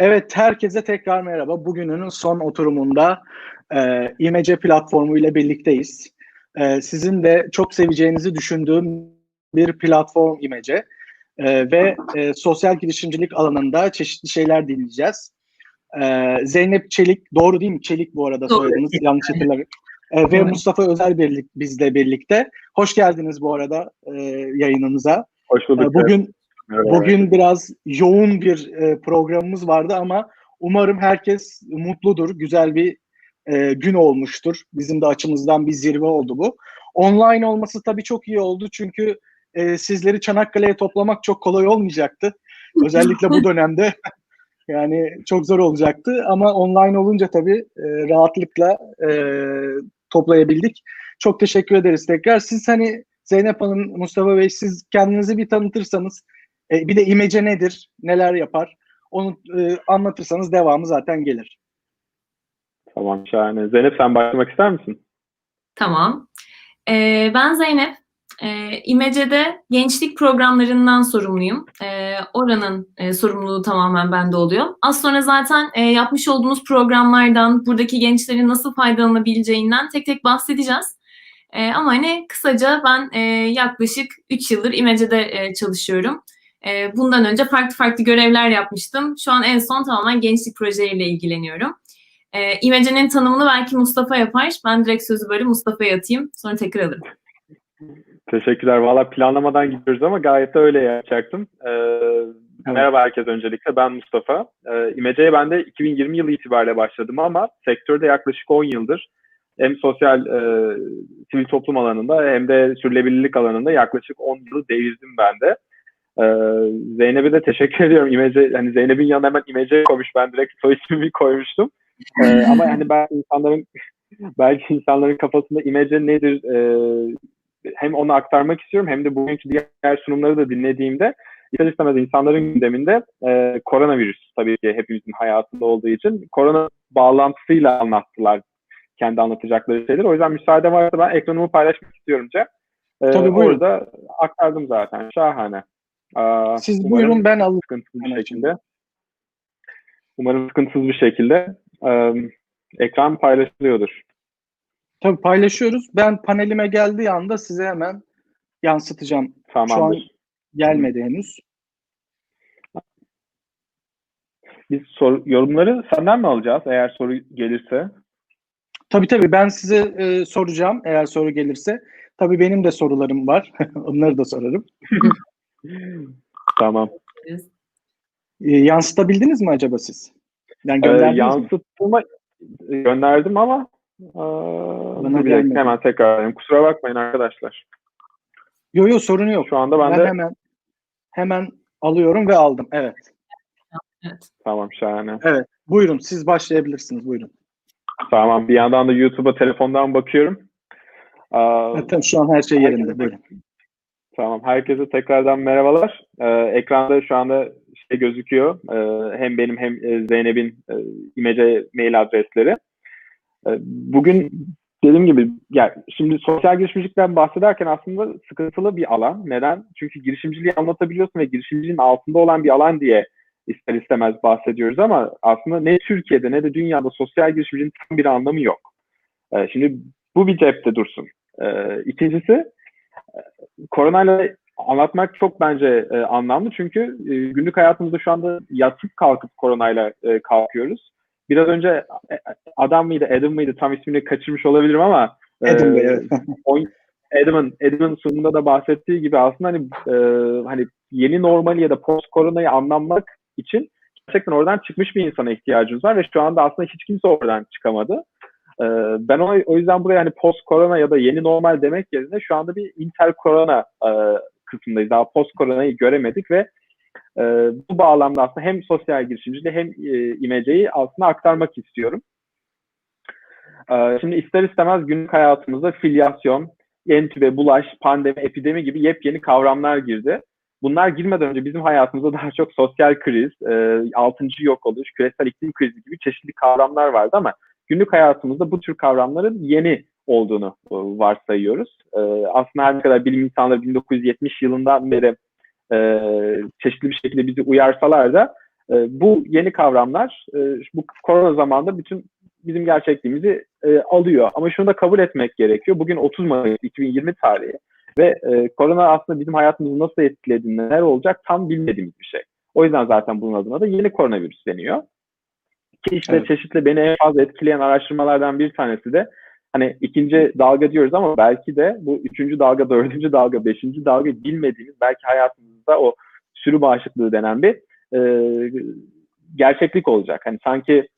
Evet, herkese tekrar merhaba. Bugünün son oturumunda e, İMC platformu ile birlikteyiz. E, sizin de çok seveceğinizi düşündüğüm bir platform İMC. E, ve e, sosyal girişimcilik alanında çeşitli şeyler dinleyeceğiz. E, Zeynep Çelik, doğru değil mi? Çelik bu arada Doğru. soyadınız, yanlış hatırlamıyorum. E, ve Evet. Mustafa Özel birlik, bizle birlikte. Hoş geldiniz bu arada e, yayınımıza. Hoş E, bulduk. bugün Bugün biraz yoğun bir e, programımız vardı ama umarım herkes mutludur. Güzel bir e, gün olmuştur. Bizim de açımızdan bir zirve oldu bu. Online olması tabii çok iyi oldu çünkü e, sizleri Çanakkale'ye toplamak çok kolay olmayacaktı. Özellikle bu dönemde yani çok zor olacaktı ama online olunca tabii e, rahatlıkla e, toplayabildik. Çok teşekkür ederiz tekrar. Siz hani Zeynep Hanım, Mustafa Bey siz kendinizi bir tanıtırsanız e, bir de imece nedir, neler yapar? Onu e, anlatırsanız devamı zaten gelir. Tamam şahane. Zeynep sen başlamak ister misin? Tamam. Ee, ben Zeynep. Ee, İmece'de gençlik programlarından sorumluyum. Ee, oranın e, sorumluluğu tamamen bende oluyor. Az sonra zaten e, yapmış olduğumuz programlardan, buradaki gençlerin nasıl faydalanabileceğinden tek tek bahsedeceğiz. Ee, ama hani kısaca ben e, yaklaşık 3 yıldır İmece'de e, çalışıyorum. E, bundan önce farklı farklı görevler yapmıştım. Şu an en son tamamen gençlik projeleriyle ilgileniyorum. E, İmece'nin tanımını belki Mustafa yapar. Ben direkt sözü böyle Mustafa'ya atayım. Sonra tekrar alırım. Teşekkürler. Valla planlamadan gidiyoruz ama gayet de öyle yapacaktım. Ee, Merhaba herkese öncelikle. Ben Mustafa. Ee, İmece'ye ben de 2020 yılı itibariyle başladım ama sektörde yaklaşık 10 yıldır hem sosyal e, sivil toplum alanında hem de sürdürülebilirlik alanında yaklaşık 10 yılı devirdim ben de. Ee, Zeynep'e de teşekkür ediyorum. İmece, hani Zeynep'in yanına hemen İmece koymuş. Ben direkt soy ismimi koymuştum. Ee, ama hani belki insanların belki insanların kafasında İmece nedir e, hem onu aktarmak istiyorum hem de bugünkü diğer sunumları da dinlediğimde ister istemez insanların gündeminde e, koronavirüs tabii ki hepimizin hayatında olduğu için korona bağlantısıyla anlattılar kendi anlatacakları şeyleri. O yüzden müsaade varsa ben ekranımı paylaşmak istiyorum Cem. E, Tabii, buyurun. orada aktardım zaten. Şahane. Aa, Siz umarım buyurun ben alırım. sıkıntısız bir şekilde. Umarım sıkıntısız bir şekilde e, ekran paylaşılıyordur. Tabii paylaşıyoruz. Ben panelime geldiği anda size hemen yansıtacağım. Şu an Tamamdır. gelmedi henüz. Biz soru, yorumları senden mi alacağız eğer soru gelirse? Tabii tabii ben size e, soracağım eğer soru gelirse. Tabii benim de sorularım var. Onları da sorarım. Tamam. E, yansıtabildiniz mi acaba siz? Yani Ee, gönderdiniz mi? yansıttığıma gönderdim ama Bana dur bir dakika, hemen tekrar. Kusura bakmayın arkadaşlar. Yok yok sorun yok. Şu anda ben, Ben de hemen hemen alıyorum ve aldım. Evet. Evet. tamam şahane. Evet. Buyurun siz başlayabilirsiniz. Buyurun. Tamam bir yandan da YouTube'a telefondan bakıyorum. Aa, Evet, tabii şu an her şey yerinde. Buyurun. Tamam. Herkese tekrardan merhabalar. Ee, ekranda şu anda şey gözüküyor. Ee, hem benim hem e, Zeynep'in e, imece mail adresleri. Ee, bugün dediğim gibi ya şimdi sosyal girişimcilikten bahsederken aslında sıkıntılı bir alan. Neden? Çünkü girişimciliği anlatabiliyorsun ve girişimciliğin altında olan bir alan diye ister istemez bahsediyoruz ama aslında ne Türkiye'de ne de dünyada sosyal girişimciliğin tam bir anlamı yok. Ee, şimdi bu bir cepte dursun. Ee, ikincisi koronayla anlatmak çok bence e, anlamlı çünkü e, günlük hayatımızda şu anda yatıp kalkıp koronayla e, kalkıyoruz. Biraz önce e, adam mıydı, Adam mıydı tam ismini kaçırmış olabilirim ama e, Adam Bey, evet. Adam'ın Adam'ın sunumunda da bahsettiği gibi aslında hani e, hani yeni normali ya da post koronayı anlamak için gerçekten oradan çıkmış bir insana ihtiyacımız var ve şu anda aslında hiç kimse oradan çıkamadı. Ee, ben o, o yüzden buraya hani post korona ya da yeni normal demek yerine şu anda bir inter korona e, kısmındayız. Daha post koronayı göremedik ve e, bu bağlamda aslında hem sosyal girişimciliği hem e, imeceyi aslında aktarmak istiyorum. E, şimdi ister istemez günlük hayatımızda filyasyon, entübe, bulaş, pandemi, epidemi gibi yepyeni kavramlar girdi. Bunlar girmeden önce bizim hayatımızda daha çok sosyal kriz, e, altıncı yok oluş, küresel iklim krizi gibi çeşitli kavramlar vardı ama günlük hayatımızda bu tür kavramların yeni olduğunu e, varsayıyoruz. E, aslında her ne kadar bilim insanları 1970 yılından beri e, çeşitli bir şekilde bizi uyarsalar da bu yeni kavramlar bu korona zamanında bütün bizim gerçekliğimizi alıyor. Ama şunu da kabul etmek gerekiyor. Bugün 30 Mayıs 2020 tarihi ve korona aslında bizim hayatımızı nasıl etkiledi, neler olacak tam bilmediğimiz bir şey. O yüzden zaten bunun adına da yeni koronavirüs deniyor. Ki işte evet. çeşitli beni en fazla etkileyen araştırmalardan bir tanesi de hani ikinci dalga diyoruz ama belki de bu üçüncü dalga, dördüncü dalga, beşinci dalga bilmediğimiz belki hayatımızda o sürü bağışıklığı denen bir e, gerçeklik olacak. Hani sanki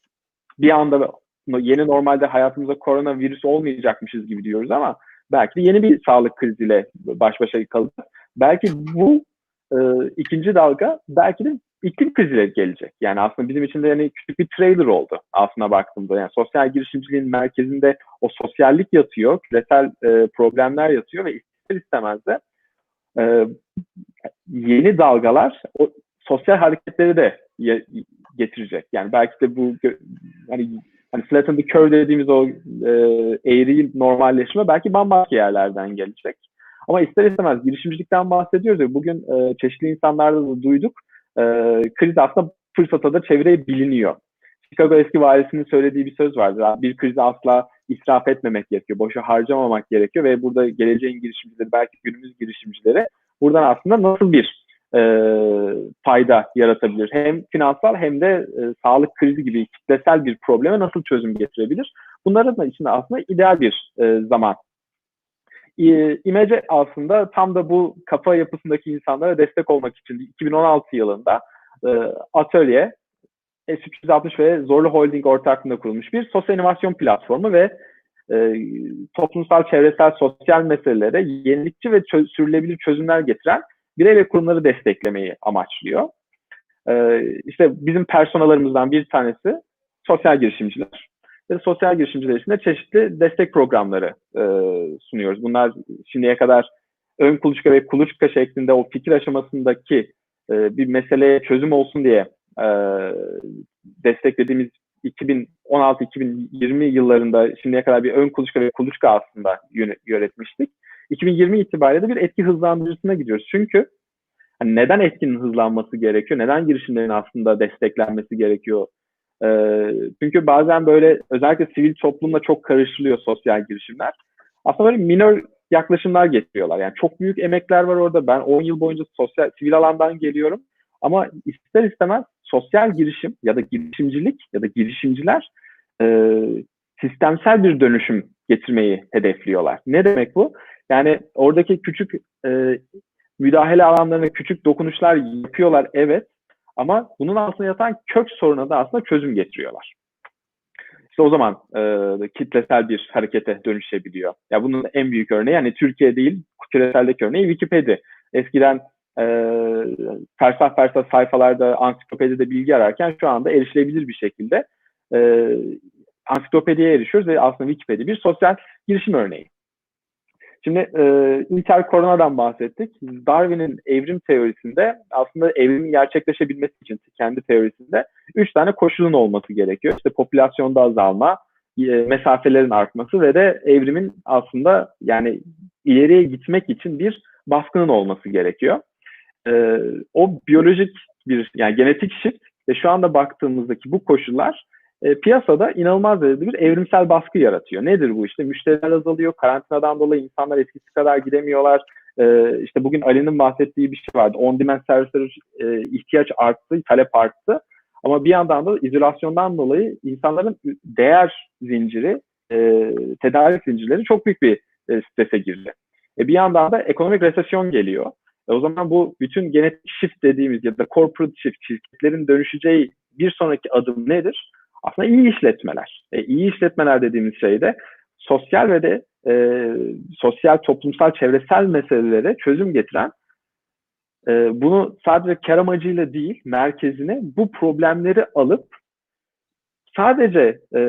bir anda yeni normalde hayatımızda koronavirüs olmayacakmışız gibi diyoruz ama belki de yeni bir sağlık kriziyle baş başa kalacağız. Belki bu e, ikinci dalga belki de iklim kriziyle gelecek. Yani aslında bizim için de yani küçük bir trailer oldu aslına baktığımda. Yani sosyal girişimciliğin merkezinde o sosyallik yatıyor, küresel e, problemler yatıyor ve ister istemez de e, yeni dalgalar o sosyal hareketleri de getirecek. Yani belki de bu hani hani flatten the curve dediğimiz o e, eğri normalleşme belki bambaşka yerlerden gelecek. Ama ister istemez girişimcilikten bahsediyoruz ya bugün e, çeşitli insanlarda da duyduk. E, kriz aslında fırsata da çevreye biliniyor. Chicago eski valisinin söylediği bir söz vardır. Bir krizi asla israf etmemek gerekiyor. Boşa harcamamak gerekiyor ve burada geleceğin girişimcileri, belki günümüz girişimcileri buradan aslında nasıl bir e, fayda yaratabilir? Hem finansal hem de e, sağlık krizi gibi kitlesel bir probleme nasıl çözüm getirebilir? Bunların da içinde aslında ideal bir e, zaman. E, İmece aslında tam da bu kafa yapısındaki insanlara destek olmak için 2016 yılında e, Atölye S360 ve Zorlu Holding ortaklığında kurulmuş bir sosyal inovasyon platformu ve e, toplumsal, çevresel, sosyal meselelere yenilikçi ve çö- sürülebilir çözümler getiren birey ve kurumları desteklemeyi amaçlıyor. E, işte bizim personalarımızdan bir tanesi sosyal girişimciler. Ve sosyal girişimciler için de çeşitli destek programları e, sunuyoruz. Bunlar şimdiye kadar ön kuluçka ve kuluçka şeklinde o fikir aşamasındaki e, bir meseleye çözüm olsun diye e, desteklediğimiz 2016-2020 yıllarında şimdiye kadar bir ön kuluçka ve kuluçka aslında yönetmiştik. 2020 itibariyle de bir etki hızlandırıcısına gidiyoruz. Çünkü hani neden etkinin hızlanması gerekiyor? Neden girişimlerin aslında desteklenmesi gerekiyor? Ee, çünkü bazen böyle özellikle sivil toplumla çok karıştırılıyor sosyal girişimler. Aslında böyle minor yaklaşımlar getiriyorlar. Yani çok büyük emekler var orada. Ben 10 yıl boyunca sosyal sivil alandan geliyorum. Ama ister istemez sosyal girişim ya da girişimcilik ya da girişimciler e, sistemsel bir dönüşüm getirmeyi hedefliyorlar. Ne demek bu? Yani oradaki küçük e, müdahale alanlarına küçük dokunuşlar yapıyorlar evet ama bunun altında yatan kök soruna da aslında çözüm getiriyorlar. İşte o zaman e, kitlesel bir harekete dönüşebiliyor. Ya bunun en büyük örneği yani Türkiye değil, küreseldeki örneği Wikipedia. Eskiden e, fersah fersah sayfalarda ansiklopedide bilgi ararken şu anda erişilebilir bir şekilde e, ansiklopediye erişiyoruz ve aslında Wikipedia bir sosyal girişim örneği. Şimdi e, Intel Corona'dan bahsettik. Darwin'in evrim teorisinde aslında evrimin gerçekleşebilmesi için kendi teorisinde üç tane koşulun olması gerekiyor. İşte popülasyonda azalma, e, mesafelerin artması ve de evrimin aslında yani ileriye gitmek için bir baskının olması gerekiyor. E, o biyolojik bir yani genetik shift ve şu anda baktığımızdaki bu koşullar e, piyasada inanılmaz derecede bir evrimsel baskı yaratıyor. Nedir bu? İşte müşteriler azalıyor, karantinadan dolayı insanlar eskisi kadar gidemiyorlar. E, işte bugün Ali'nin bahsettiği bir şey vardı. On-demand servisler e, ihtiyaç arttı, talep arttı. Ama bir yandan da izolasyondan dolayı insanların değer zinciri, e, tedarik zincirleri çok büyük bir e, strese girdi. E, bir yandan da ekonomik resesyon geliyor. E, o zaman bu bütün genetik shift dediğimiz ya da corporate shift, şirketlerin dönüşeceği bir sonraki adım nedir? Aslında iyi işletmeler. E, iyi işletmeler dediğimiz şey de sosyal ve de e, sosyal, toplumsal, çevresel meselelere çözüm getiren e, bunu sadece kar amacıyla değil merkezine bu problemleri alıp sadece e,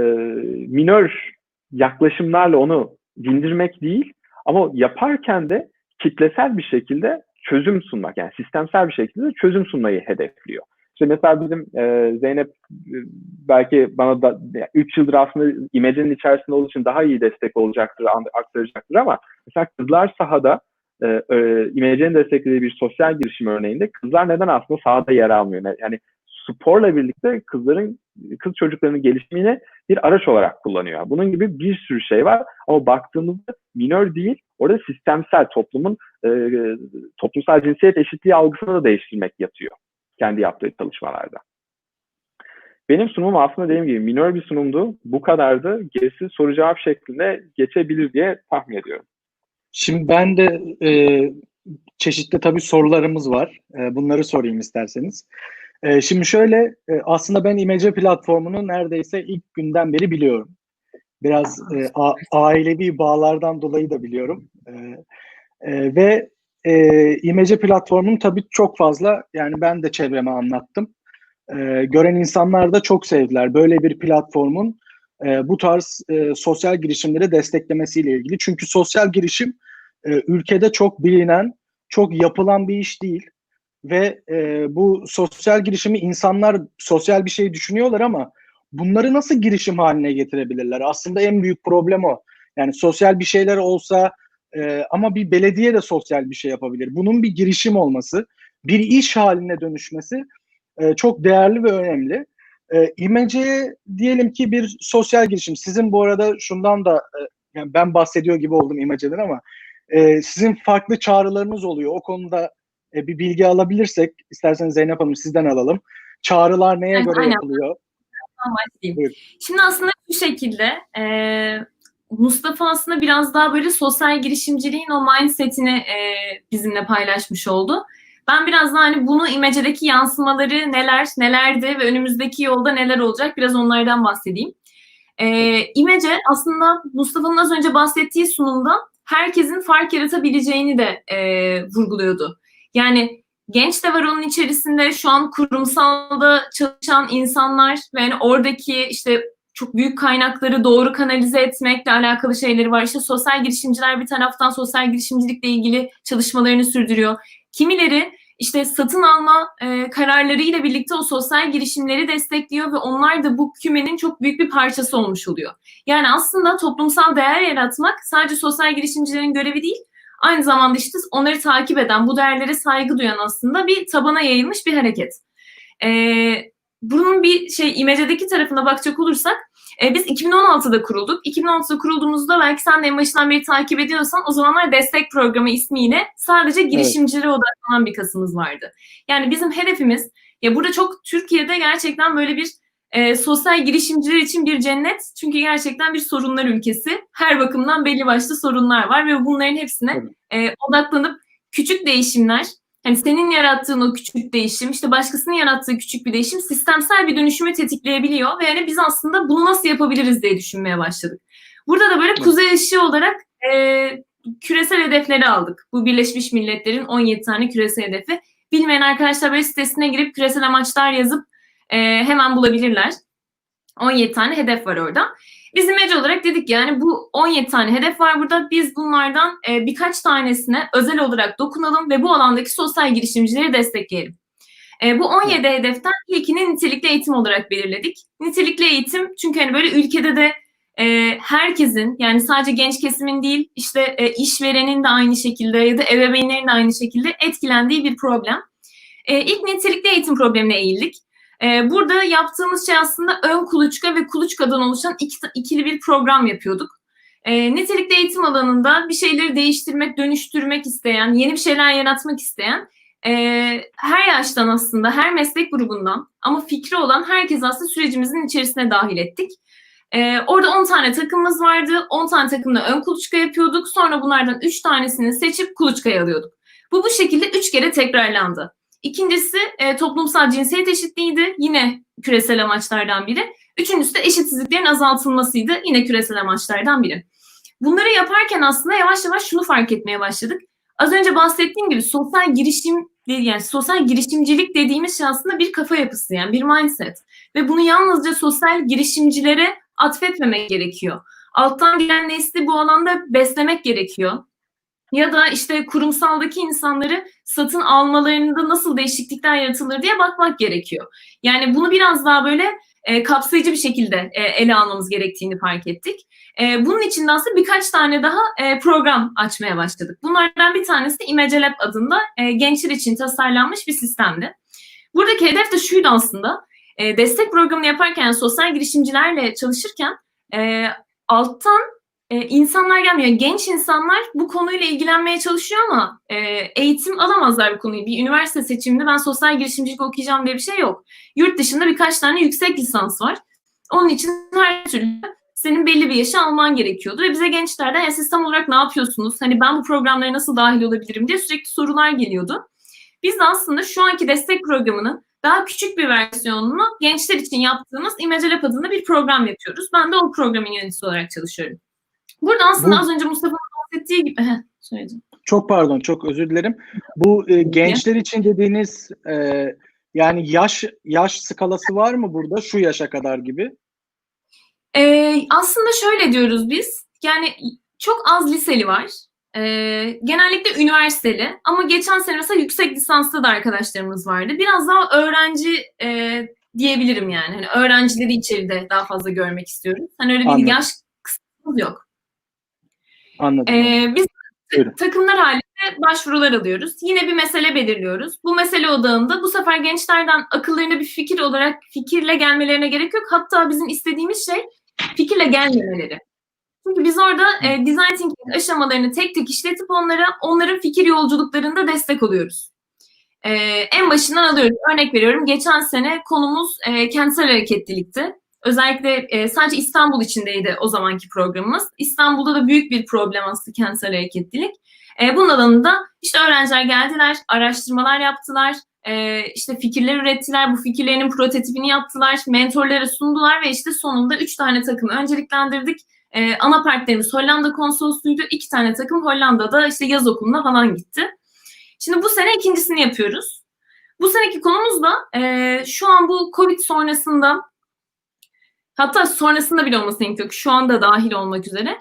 minör yaklaşımlarla onu dindirmek değil ama yaparken de kitlesel bir şekilde çözüm sunmak yani sistemsel bir şekilde çözüm sunmayı hedefliyor. İşte mesela bizim e, Zeynep e, belki bana da 3 yıldır aslında imecenin içerisinde olduğu için daha iyi destek olacaktır, aktaracaktır ama mesela kızlar sahada e, e, imecenin desteklediği bir sosyal girişim örneğinde kızlar neden aslında sahada yer almıyor? Yani sporla birlikte kızların kız çocuklarının gelişimine bir araç olarak kullanıyor. Bunun gibi bir sürü şey var ama baktığımızda minör değil, orada sistemsel toplumun e, toplumsal cinsiyet eşitliği algısını da değiştirmek yatıyor kendi yaptığı çalışmalarda. Benim sunumum aslında dediğim gibi minör bir sunumdu. Bu kadardı. Gerisi soru cevap şeklinde geçebilir diye tahmin ediyorum. Şimdi ben de e, çeşitli tabii sorularımız var. E, bunları sorayım isterseniz. E, şimdi şöyle e, aslında ben İmece platformunu neredeyse ilk günden beri biliyorum. Biraz e, a, ailevi bağlardan dolayı da biliyorum. E, e, ve e, İmece platformunun tabii çok fazla yani ben de çevreme anlattım. E, gören insanlar da çok sevdiler. Böyle bir platformun e, bu tarz e, sosyal girişimleri desteklemesiyle ilgili. Çünkü sosyal girişim e, ülkede çok bilinen, çok yapılan bir iş değil. Ve e, bu sosyal girişimi insanlar sosyal bir şey düşünüyorlar ama bunları nasıl girişim haline getirebilirler? Aslında en büyük problem o. Yani sosyal bir şeyler olsa e, ama bir belediye de sosyal bir şey yapabilir. Bunun bir girişim olması, bir iş haline dönüşmesi e, çok değerli ve önemli. E, İmece'ye diyelim ki bir sosyal girişim. Sizin bu arada şundan da e, yani ben bahsediyor gibi oldum İmece'den ama e, sizin farklı çağrılarınız oluyor. O konuda e, bir bilgi alabilirsek isterseniz Zeynep Hanım sizden alalım. Çağrılar neye Evet, göre aynen. yapılıyor? Buyurun. Şimdi aslında şu şekilde e, Mustafa aslında biraz daha böyle sosyal girişimciliğin o mindsetini e, bizimle paylaşmış oldu. Ben biraz daha hani bunu imecedeki yansımaları neler, nelerdi ve önümüzdeki yolda neler olacak biraz onlardan bahsedeyim. E, imece aslında Mustafa'nın az önce bahsettiği sunumda herkesin fark yaratabileceğini de e, vurguluyordu. Yani genç de var onun içerisinde şu an kurumsalda çalışan insanlar ve yani oradaki işte çok büyük kaynakları doğru kanalize etmekle alakalı şeyleri var. İşte sosyal girişimciler bir taraftan sosyal girişimcilikle ilgili çalışmalarını sürdürüyor. Kimileri işte satın alma e, kararlarıyla birlikte o sosyal girişimleri destekliyor ve onlar da bu kümenin çok büyük bir parçası olmuş oluyor. Yani aslında toplumsal değer yaratmak sadece sosyal girişimcilerin görevi değil, aynı zamanda işte onları takip eden, bu değerlere saygı duyan aslında bir tabana yayılmış bir hareket. Ee, bunun bir şey imecedeki tarafına bakacak olursak e, biz 2016'da kurulduk. 2016'da kurulduğumuzda belki sen de en başından beri takip ediyorsan o zamanlar destek programı ismiyle sadece girişimcilere odaklanan bir kasımız vardı. Yani bizim hedefimiz ya burada çok Türkiye'de gerçekten böyle bir e, sosyal girişimciler için bir cennet. Çünkü gerçekten bir sorunlar ülkesi. Her bakımdan belli başlı sorunlar var ve bunların hepsine e, odaklanıp küçük değişimler, hani senin yarattığın o küçük değişim, işte başkasının yarattığı küçük bir değişim sistemsel bir dönüşümü tetikleyebiliyor ve yani biz aslında bunu nasıl yapabiliriz diye düşünmeye başladık. Burada da böyle kuzey ışığı olarak e, küresel hedefleri aldık. Bu Birleşmiş Milletler'in 17 tane küresel hedefi. Bilmeyen arkadaşlar böyle sitesine girip küresel amaçlar yazıp e, hemen bulabilirler. 17 tane hedef var orada. Biz imece olarak dedik yani bu 17 tane hedef var burada. Biz bunlardan e, birkaç tanesine özel olarak dokunalım ve bu alandaki sosyal girişimcileri destekleyelim. E, bu 17 hedeften ilkini nitelikli eğitim olarak belirledik. Nitelikli eğitim çünkü hani böyle ülkede de e, herkesin yani sadece genç kesimin değil işte e, işverenin de aynı şekilde ya da ebeveynlerin de aynı şekilde etkilendiği bir problem. E, ilk nitelikli eğitim problemine eğildik. Ee, burada yaptığımız şey aslında ön kuluçka ve kuluçkadan oluşan iki, ikili bir program yapıyorduk. Ee, nitelikli eğitim alanında bir şeyleri değiştirmek, dönüştürmek isteyen, yeni bir şeyler yaratmak isteyen e, her yaştan aslında, her meslek grubundan ama fikri olan herkes aslında sürecimizin içerisine dahil ettik. Ee, orada 10 tane takımımız vardı. 10 tane takımla ön kuluçka yapıyorduk. Sonra bunlardan 3 tanesini seçip kuluçkaya alıyorduk. Bu bu şekilde 3 kere tekrarlandı. İkincisi e, toplumsal cinsiyet eşitliğiydi. Yine küresel amaçlardan biri. Üçüncüsü de eşitsizliklerin azaltılmasıydı. Yine küresel amaçlardan biri. Bunları yaparken aslında yavaş yavaş şunu fark etmeye başladık. Az önce bahsettiğim gibi sosyal girişim yani sosyal girişimcilik dediğimiz şey aslında bir kafa yapısı yani bir mindset. Ve bunu yalnızca sosyal girişimcilere atfetmemek gerekiyor. Alttan gelen nesli bu alanda beslemek gerekiyor ya da işte kurumsaldaki insanları satın almalarında nasıl değişiklikler yaratılır diye bakmak gerekiyor. Yani bunu biraz daha böyle e, kapsayıcı bir şekilde e, ele almamız gerektiğini fark ettik. E, bunun için de aslında birkaç tane daha e, program açmaya başladık. Bunlardan bir tanesi ImageLab adında e, gençler için tasarlanmış bir sistemdi. Buradaki hedef de şuydu aslında. E, destek programını yaparken sosyal girişimcilerle çalışırken e, alttan e, insanlar gelmiyor. Genç insanlar bu konuyla ilgilenmeye çalışıyor ama e, eğitim alamazlar bu konuyu. Bir üniversite seçiminde ben sosyal girişimcilik okuyacağım diye bir şey yok. Yurt dışında birkaç tane yüksek lisans var. Onun için her türlü senin belli bir yaşı alman gerekiyordu. Ve bize gençlerden yani siz tam olarak ne yapıyorsunuz? Hani ben bu programlara nasıl dahil olabilirim diye sürekli sorular geliyordu. Biz de aslında şu anki destek programının daha küçük bir versiyonunu gençler için yaptığımız Image adında bir program yapıyoruz. Ben de o programın yöneticisi olarak çalışıyorum. Burada aslında Bu- az önce Mustafa'nın bahsettiği gibi... Söyledim. Çok pardon, çok özür dilerim. Bu e, gençler için dediğiniz e, yani yaş yaş skalası var mı burada? Şu yaşa kadar gibi. Ee, aslında şöyle diyoruz biz. Yani çok az liseli var. Ee, genellikle üniversiteli. Ama geçen sene mesela yüksek lisanslı da arkadaşlarımız vardı. Biraz daha öğrenci e, diyebilirim yani. Hani öğrencileri içeride daha fazla görmek istiyoruz. Hani öyle bir Anladım. yaş kısmımız yok. Anladım. Ee, biz Buyurun. takımlar halinde başvurular alıyoruz. Yine bir mesele belirliyoruz. Bu mesele odağında bu sefer gençlerden akıllarına bir fikir olarak fikirle gelmelerine gerek yok. Hatta bizim istediğimiz şey fikirle gelmemeleri. Çünkü biz orada e, design thinking aşamalarını tek tek işletip onlara onların fikir yolculuklarında destek oluyoruz. E, en başından alıyoruz. Örnek veriyorum. Geçen sene konumuz e, kentsel hareketlilikti. Özellikle e, sadece İstanbul içindeydi o zamanki programımız. İstanbul'da da büyük bir problem aslında kentsel hareketlilik. E, bunun alanında işte öğrenciler geldiler, araştırmalar yaptılar, e, işte fikirler ürettiler, bu fikirlerinin prototipini yaptılar, mentorlara sundular ve işte sonunda üç tane takımı önceliklendirdik. E, ana partnerimiz Hollanda konsolosluğuydu, iki tane takım Hollanda'da işte yaz okuluna falan gitti. Şimdi bu sene ikincisini yapıyoruz. Bu seneki konumuz da e, şu an bu Covid sonrasında hatta sonrasında bile olmasına gerek yok. Şu anda dahil olmak üzere.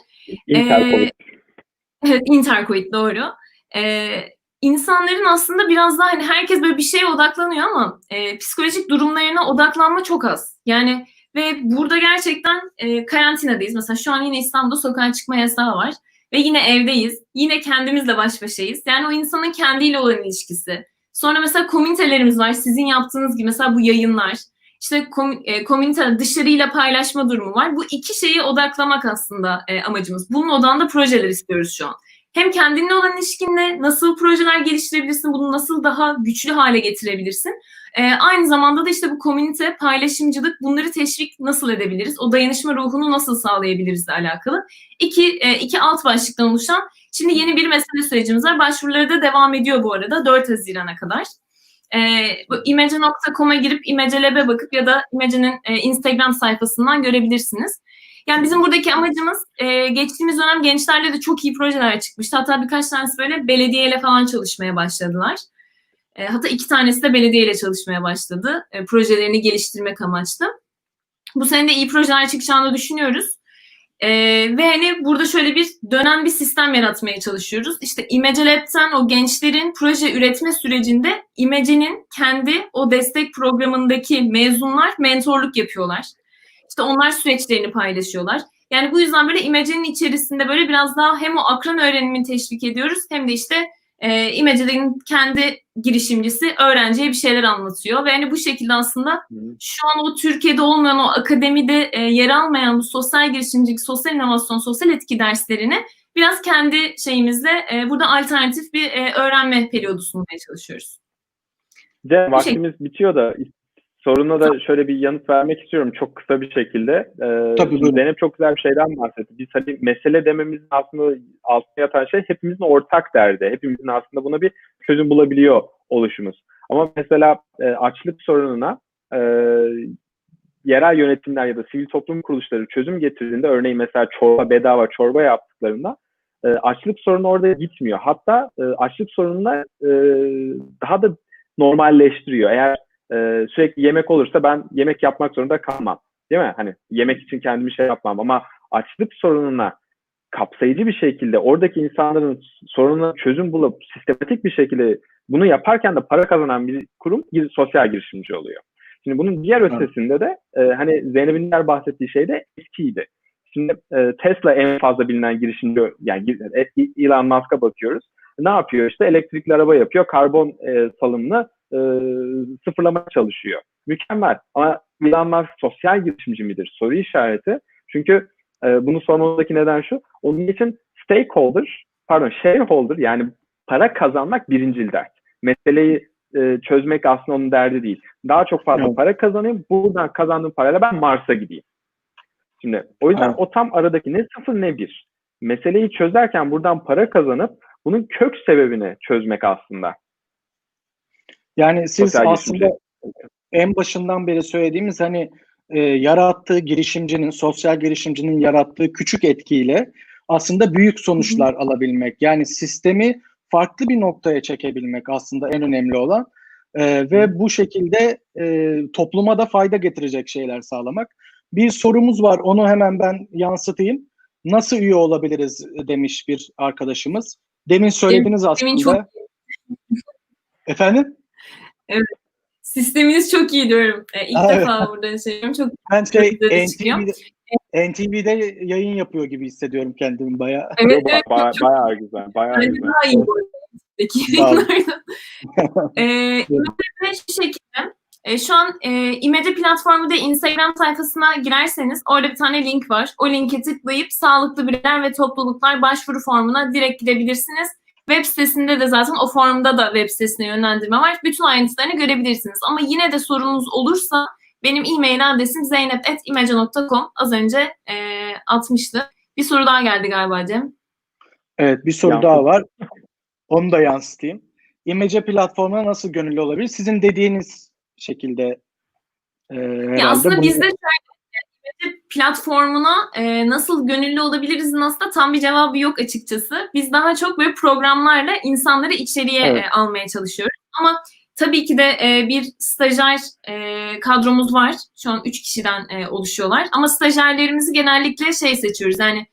Intercovid. Evet, Intercoid doğru. Ee, insanların aslında biraz daha hani herkes böyle bir şeye odaklanıyor ama e, psikolojik durumlarına odaklanma çok az. Yani ve burada gerçekten e, karantinadayız. Mesela şu an yine İstanbul'da sokağa çıkma yasağı var. Ve yine evdeyiz. Yine kendimizle baş başayız. Yani o insanın kendiyle olan ilişkisi. Sonra mesela komünitelerimiz var. Sizin yaptığınız gibi mesela bu yayınlar. İşte kom- e, komünite dışarıyla paylaşma durumu var. Bu iki şeyi odaklamak aslında e, amacımız. Bunun odağında projeler istiyoruz şu an. Hem kendinle olan ilişkinle nasıl projeler geliştirebilirsin, bunu nasıl daha güçlü hale getirebilirsin. E, aynı zamanda da işte bu komünite, paylaşımcılık bunları teşvik nasıl edebiliriz? O dayanışma ruhunu nasıl sağlayabiliriz alakalı. İki, e, iki alt başlıktan oluşan şimdi yeni bir mesele sürecimiz var. Başvuruları da devam ediyor bu arada 4 Haziran'a kadar. E, bu imece.com'a girip İmece Lab'e bakıp ya da İmece'nin e, Instagram sayfasından görebilirsiniz. Yani bizim buradaki amacımız e, geçtiğimiz dönem gençlerle de çok iyi projeler çıkmıştı. Hatta birkaç tanesi böyle belediyeyle falan çalışmaya başladılar. E, hatta iki tanesi de belediyeyle çalışmaya başladı. E, projelerini geliştirmek amaçlı. Bu sene de iyi projeler çıkacağını düşünüyoruz. E, ve hani burada şöyle bir dönen bir sistem yaratmaya çalışıyoruz. İşte Image Lab'ten o gençlerin proje üretme sürecinde Image'nin kendi o destek programındaki mezunlar mentorluk yapıyorlar. İşte onlar süreçlerini paylaşıyorlar. Yani bu yüzden böyle Image'nin içerisinde böyle biraz daha hem o akran öğrenimini teşvik ediyoruz hem de işte e, Image'nin kendi girişimcisi öğrenciye bir şeyler anlatıyor. Ve hani bu şekilde aslında şu an o Türkiye'de olmayan o akademide e, yer almayan bu sosyal girişimcilik, sosyal inovasyon, sosyal etki derslerini biraz kendi şeyimizle e, burada alternatif bir e, öğrenme periyodu sunmaya çalışıyoruz. Cem vaktimiz bitiyor da soruna da şöyle bir yanıt vermek istiyorum çok kısa bir şekilde. Ee, Tabii, buyurun. Zeynep çok güzel bir şeyden bahsetti. Biz hani mesele dememizin aslında altına yatan şey hepimizin ortak derdi. Hepimizin aslında buna bir çözüm bulabiliyor oluşumuz. Ama mesela e, açlık sorununa e, yerel yönetimler ya da sivil toplum kuruluşları çözüm getirdiğinde örneğin mesela çorba bedava çorba yaptıklarında e, açlık sorunu orada gitmiyor. Hatta e, açlık sorununa e, daha da normalleştiriyor. Eğer e, sürekli yemek olursa ben yemek yapmak zorunda kalmam. Değil mi? Hani yemek için kendimi şey yapmam ama açlık sorununa kapsayıcı bir şekilde oradaki insanların sorununa çözüm bulup sistematik bir şekilde bunu yaparken de para kazanan bir kurum bir sosyal girişimci oluyor. Şimdi bunun diğer ötesinde de e, hani Zeynep'in diğer bahsettiği şey de eskiydi. Şimdi e, Tesla en fazla bilinen girişimci yani e, Elon Musk'a bakıyoruz. Ne yapıyor işte elektrikli araba yapıyor, karbon e, salımını e, sıfırlamaya çalışıyor. Mükemmel. Ama Elon Musk sosyal girişimci midir? Soru işareti. Çünkü e, bunu sormamızdaki neden şu. Onun için stakeholder, pardon shareholder yani para kazanmak birincil dert. Meseleyi e, çözmek aslında onun derdi değil. Daha çok fazla evet. para kazanayım. Buradan kazandığım parayla ben Mars'a gideyim. Şimdi o yüzden evet. o tam aradaki ne sıfır ne bir. Meseleyi çözerken buradan para kazanıp bunun kök sebebini çözmek aslında. Yani siz Sosyal aslında girişimci. en başından beri söylediğimiz hani e, yarattığı girişimcinin, sosyal girişimcinin yarattığı küçük etkiyle aslında büyük sonuçlar Hı-hı. alabilmek. Yani sistemi farklı bir noktaya çekebilmek aslında en önemli olan. E, ve bu şekilde e, topluma da fayda getirecek şeyler sağlamak. Bir sorumuz var, onu hemen ben yansıtayım. Nasıl üye olabiliriz demiş bir arkadaşımız. Demin söylediniz Demin aslında. Çok... Efendim? Evet. Sisteminiz çok iyi diyorum. Ee, ilk evet. defa burada söylüyorum. Çok ben şey NTV'de, NTV'de yayın yapıyor gibi hissediyorum kendimi bayağı. Evet, evet bayağı, çok, bayağı güzel. Bayağı güzel. Daha iyi bu ee, şu şekilde e, şu an e, İmece platformu da Instagram sayfasına girerseniz orada bir tane link var. O linke tıklayıp sağlıklı bireyler ve topluluklar başvuru formuna direkt gidebilirsiniz. Web sitesinde de zaten o formda da web sitesine yönlendirme var. Bütün ayrıntılarını görebilirsiniz. Ama yine de sorunuz olursa benim e-mail adresim zeynep.imece.com. Az önce e, atmıştı. Bir soru daha geldi galiba Cem. Evet bir soru Yansıt. daha var. Onu da yansıtayım. İmece platformuna nasıl gönüllü olabilir? Sizin dediğiniz şekilde e, ya aslında bunu... bizde şöyle platformuna e, nasıl gönüllü olabiliriz aslında tam bir cevabı yok açıkçası. Biz daha çok böyle programlarla insanları içeriye evet. e, almaya çalışıyoruz. Ama tabii ki de e, bir stajyer e, kadromuz var. Şu an üç kişiden e, oluşuyorlar. Ama stajyerlerimizi genellikle şey seçiyoruz. Yani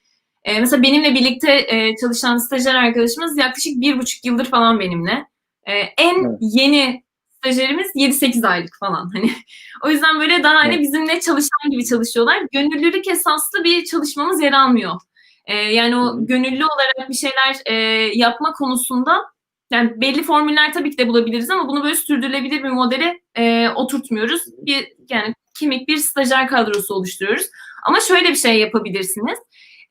e, mesela benimle birlikte e, çalışan stajyer arkadaşımız yaklaşık bir buçuk yıldır falan benimle. E, en evet. yeni stajyerimiz 7-8 aylık falan hani. O yüzden böyle daha hani bizimle çalışan gibi çalışıyorlar. Gönüllülük esaslı bir çalışmamız yer almıyor. Ee, yani o gönüllü olarak bir şeyler e, yapma konusunda yani belli formüller tabii ki de bulabiliriz ama bunu böyle sürdürülebilir bir modele e, oturtmuyoruz. Bir yani kimik bir stajyer kadrosu oluşturuyoruz. Ama şöyle bir şey yapabilirsiniz.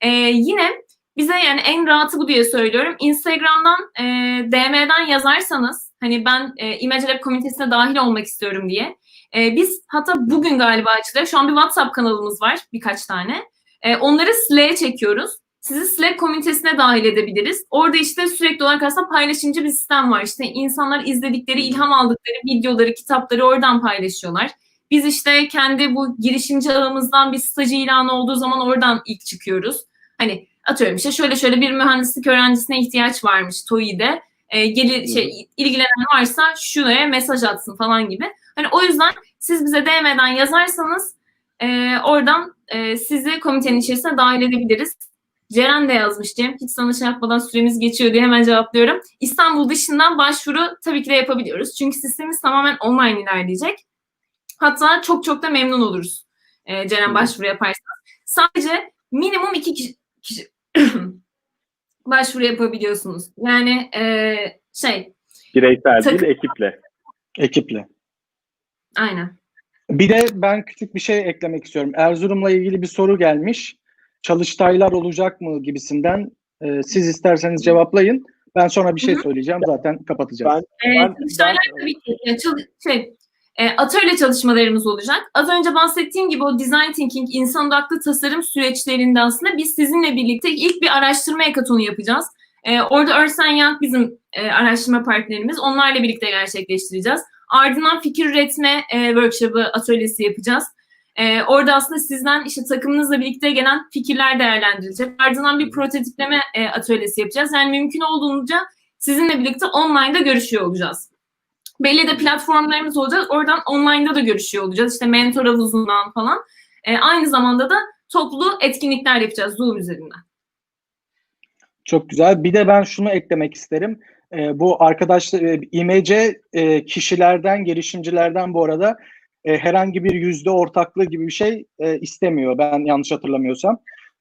E, yine bize yani en rahatı bu diye söylüyorum. Instagram'dan e, DM'den yazarsanız hani ben e, Image Lab komünitesine dahil olmak istiyorum diye. E, biz hatta bugün galiba açılıyor. Şu an bir WhatsApp kanalımız var birkaç tane. E, onları Slack'e çekiyoruz. Sizi Slack komünitesine dahil edebiliriz. Orada işte sürekli olarak aslında paylaşımcı bir sistem var. İşte insanlar izledikleri, ilham aldıkları videoları, kitapları oradan paylaşıyorlar. Biz işte kendi bu girişimci ağımızdan bir stajı ilanı olduğu zaman oradan ilk çıkıyoruz. Hani atıyorum işte şöyle şöyle bir mühendislik öğrencisine ihtiyaç varmış TOİ'de. E, gelir şey ilgilenen varsa şuraya mesaj atsın falan gibi. Hani o yüzden siz bize DM'den yazarsanız e, oradan e, sizi komitenin içerisine dahil edebiliriz. Ceren de yazmış Cem. Hiç sana şey yapmadan süremiz geçiyor diye hemen cevaplıyorum. İstanbul dışından başvuru tabii ki de yapabiliyoruz. Çünkü sistemimiz tamamen online ilerleyecek. Hatta çok çok da memnun oluruz e, Ceren başvuru yaparsa. Sadece minimum iki kişi, kişi başvuru yapabiliyorsunuz. Yani e, şey. Bireysel takım, değil, ekiple. Ekiple. Aynen. Bir de ben küçük bir şey eklemek istiyorum. Erzurum'la ilgili bir soru gelmiş. Çalıştaylar olacak mı gibisinden. E, siz isterseniz cevaplayın. Ben sonra bir şey söyleyeceğim. Zaten kapatacağız. Ben, ben, ee, çalıştaylar ben, tabii ki. Şey, e, atölye çalışmalarımız olacak. Az önce bahsettiğim gibi o design thinking, insan odaklı tasarım süreçlerinde aslında biz sizinle birlikte ilk bir araştırma ekatonu yapacağız. E, orada Ernst Young bizim e, araştırma partnerimiz. Onlarla birlikte gerçekleştireceğiz. Ardından fikir üretme e, workshop'ı, atölyesi yapacağız. E, orada aslında sizden işte takımınızla birlikte gelen fikirler değerlendirilecek. Ardından bir prototipleme e, atölyesi yapacağız. Yani mümkün olduğunca sizinle birlikte online'da görüşüyor olacağız belli de platformlarımız olacak. Oradan online'da da görüşüyor olacağız. İşte mentor havuzundan falan. E, aynı zamanda da toplu etkinlikler yapacağız Zoom üzerinden. Çok güzel. Bir de ben şunu eklemek isterim. E, bu arkadaşlar e, İMC e, kişilerden, girişimcilerden bu arada e, herhangi bir yüzde ortaklığı gibi bir şey e, istemiyor. Ben yanlış hatırlamıyorsam.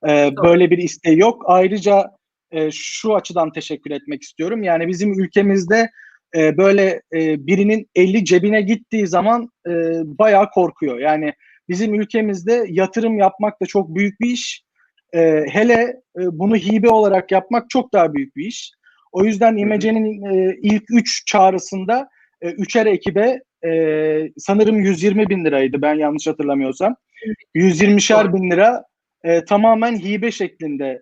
E, böyle bir isteği yok. Ayrıca e, şu açıdan teşekkür etmek istiyorum. Yani bizim ülkemizde e, böyle e, birinin eli cebine gittiği zaman e, bayağı korkuyor. Yani bizim ülkemizde yatırım yapmak da çok büyük bir iş. E, hele e, bunu hibe olarak yapmak çok daha büyük bir iş. O yüzden İmece'nin e, ilk üç çağrısında e, üçer ekibe e, sanırım 120 bin liraydı ben yanlış hatırlamıyorsam. 120'şer bin lira e, tamamen hibe şeklinde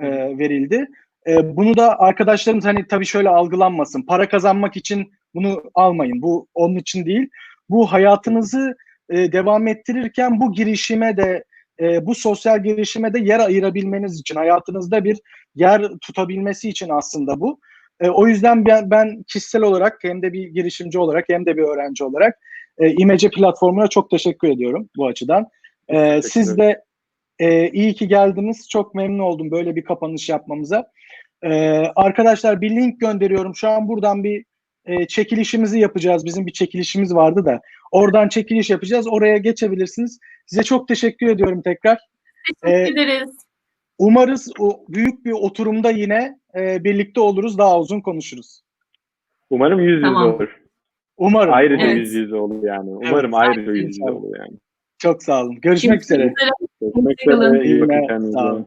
e, verildi. E, bunu da arkadaşlarımız hani tabii şöyle algılanmasın. Para kazanmak için bunu almayın. Bu onun için değil. Bu hayatınızı e, devam ettirirken bu girişime de e, bu sosyal girişime de yer ayırabilmeniz için hayatınızda bir yer tutabilmesi için aslında bu. E, o yüzden ben, ben kişisel olarak hem de bir girişimci olarak hem de bir öğrenci olarak e, İmece platformuna çok teşekkür ediyorum bu açıdan. E, siz de e, iyi ki geldiniz. Çok memnun oldum böyle bir kapanış yapmamıza. E, arkadaşlar bir link gönderiyorum. Şu an buradan bir e, çekilişimizi yapacağız. Bizim bir çekilişimiz vardı da. Oradan çekiliş yapacağız. Oraya geçebilirsiniz. Size çok teşekkür ediyorum tekrar. Teşekkür Ee, ederiz. Umarız o büyük bir oturumda yine e, birlikte oluruz. Daha uzun konuşuruz. Umarım yüz yüze Tamam. olur. Umarım. Ayrıca Evet. yüz yüze olur yani. Umarım Evet. ayrıca yüz yüze olur yani. Çok sağ olun. Görüşmek üzere. Görüşmek Hoşçakalın. üzere. İyi bakın İyi günler. kendinize. Sağ olun.